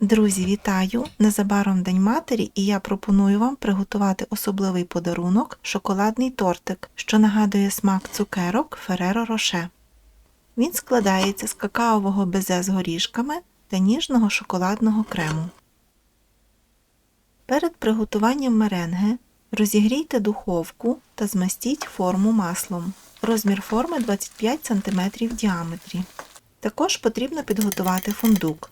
Друзі, вітаю! Незабаром День матері, і я пропоную вам приготувати особливий подарунок шоколадний тортик, що нагадує смак цукерок Ferrero Rocher. Він складається з какаового безе з горішками та ніжного шоколадного крему. Перед приготуванням меренги розігрійте духовку та змастіть форму маслом. Розмір форми 25 см в діаметрі. Також потрібно підготувати фундук.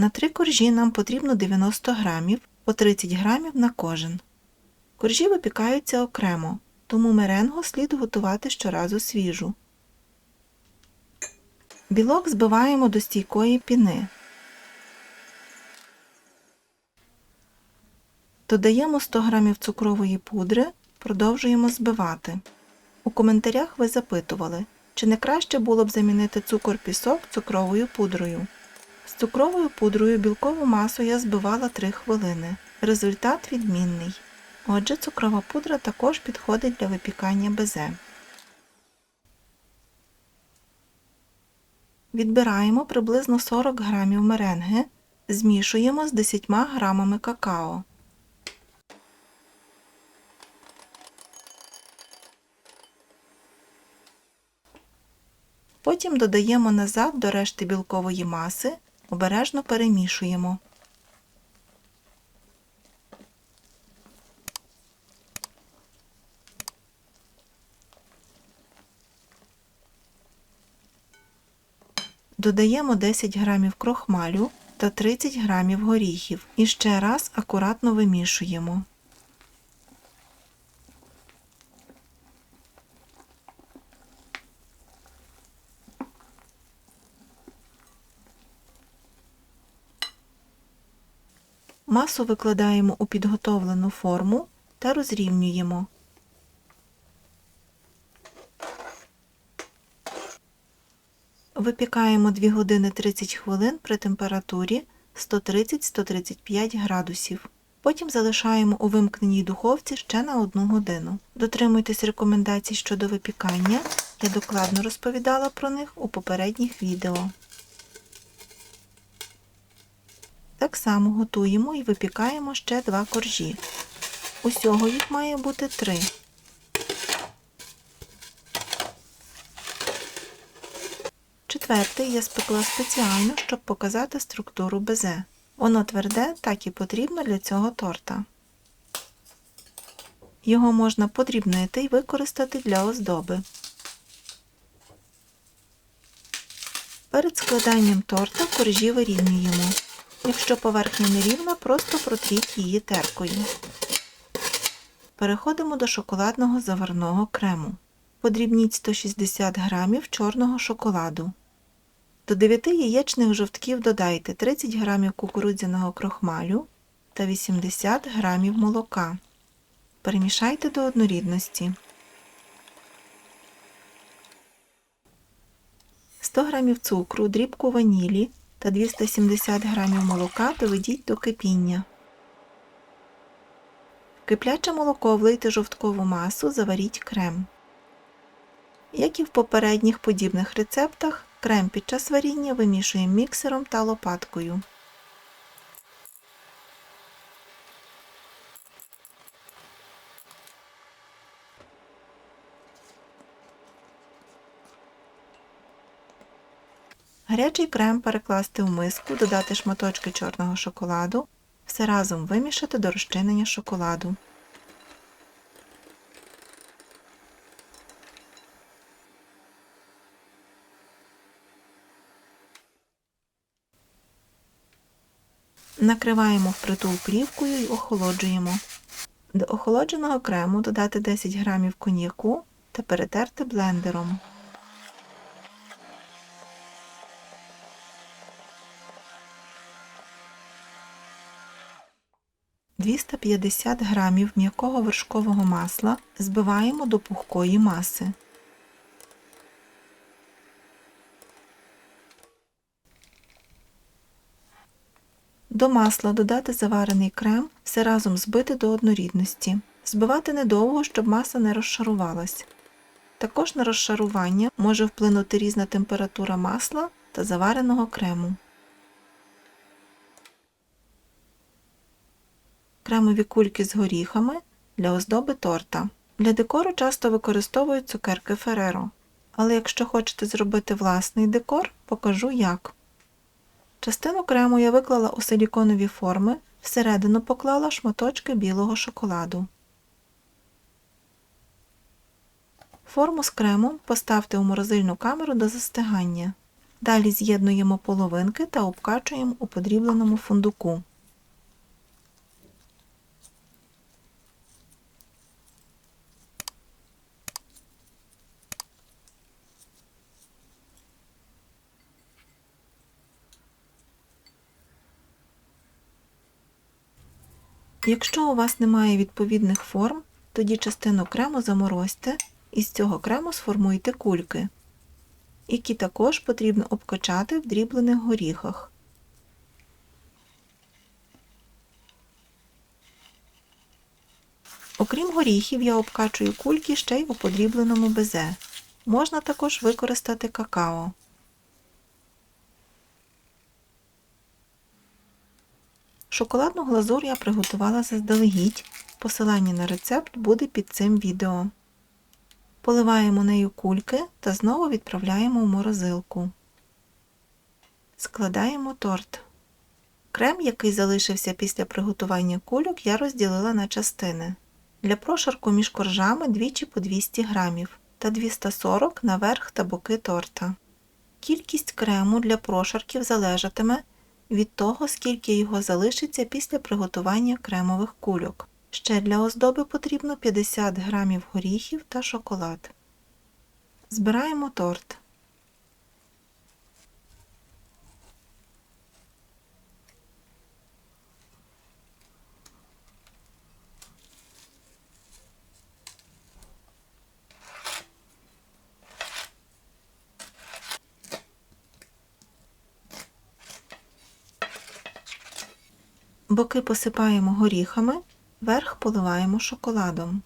На три коржі нам потрібно 90 грамів, по 30 грамів на кожен. Коржі випікаються окремо, тому меренгу слід готувати щоразу свіжу. Білок збиваємо до стійкої піни. Додаємо 100 г цукрової пудри, продовжуємо збивати. У коментарях ви запитували, чи не краще було б замінити цукор-пісок цукровою пудрою. З цукровою пудрою білкову масу я збивала 3 хвилини. Результат відмінний. Отже, цукрова пудра також підходить для випікання безе. Відбираємо приблизно 40 г меренги, змішуємо з 10 грамами какао. Потім додаємо назад до решти білкової маси, обережно перемішуємо. Додаємо 10 грамів крохмалю та 30 грамів горіхів і ще раз акуратно вимішуємо. Масу викладаємо у підготовлену форму та розрівнюємо. Випікаємо 2 години 30 хвилин при температурі 130-135 градусів. Потім залишаємо у вимкненій духовці ще на 1 годину. Дотримуйтесь рекомендацій щодо випікання, я докладно розповідала про них у попередніх відео. Так само готуємо і випікаємо ще два коржі. Усього їх має бути три. Четвертий я спекла спеціально, щоб показати структуру безе. Воно тверде, так і потрібно для цього торта. Його можна подрібнити і використати для оздоби. Перед складанням торта коржі вирівнюємо. Якщо поверхня нерівна, просто протріть її теркою. Переходимо до шоколадного заварного крему. Подрібніть 160 г чорного шоколаду. До 9 яєчних жовтків додайте 30 г кукурудзяного крохмалю та 80 г молока. Перемішайте до однорідності. 100 г цукру, дрібку ванілі та 270 г молока доведіть до кипіння. Кипляче молоко влийте жовткову масу, заваріть крем. Як і в попередніх подібних рецептах, крем під час варіння вимішуємо міксером та лопаткою. Гарячий крем перекласти в миску, додати шматочки чорного шоколаду, все разом вимішати до розчинення шоколаду. Накриваємо впритул плівкою і охолоджуємо. До охолодженого крему додати 10 г коньяку та перетерти блендером. 250 грамів м'якого вершкового масла збиваємо до пухкої маси. До масла додати заварений крем, все разом збити до однорідності. Збивати недовго, щоб маса не розшарувалась. Також на розшарування може вплинути різна температура масла та завареного крему. Кремові кульки з горіхами для оздоби торта. Для декору часто використовують цукерки Ferrero. Але якщо хочете зробити власний декор, покажу як. Частину крему я виклала у силіконові форми, всередину поклала шматочки білого шоколаду. Форму з кремом поставте у морозильну камеру до застигання. Далі з'єднуємо половинки та обкачуємо у подрібленому фундуку. Якщо у вас немає відповідних форм, тоді частину крему заморозьте і з цього крему сформуйте кульки, які також потрібно обкачати в дріблених горіхах. Окрім горіхів, я обкачую кульки ще й у подрібленому безе. Можна також використати какао. Шоколадну глазур я приготувала заздалегідь. Посилання на рецепт буде під цим відео. Поливаємо нею кульки та знову відправляємо в морозилку. Складаємо торт. Крем, який залишився після приготування кульок, я розділила на частини. Для прошарку між коржами двічі по 200 г та 240 на верх та боки торта. Кількість крему для прошарків залежатиме від того, скільки його залишиться після приготування кремових кульок. Ще для оздоби потрібно 50 г горіхів та шоколад. Збираємо торт. Боки посипаємо горіхами, верх поливаємо шоколадом.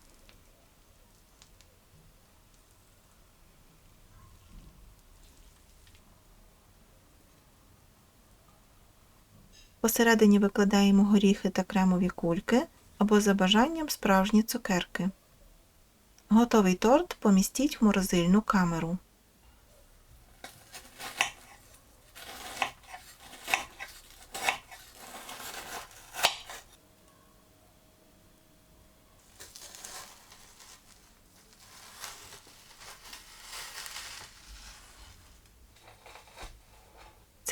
Посередині викладаємо горіхи та кремові кульки або за бажанням справжні цукерки. Готовий торт помістіть в морозильну камеру.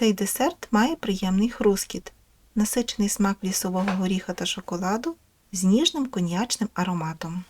Цей десерт має приємний хрускіт, насичений смак лісового горіха та шоколаду з ніжним коньячним ароматом.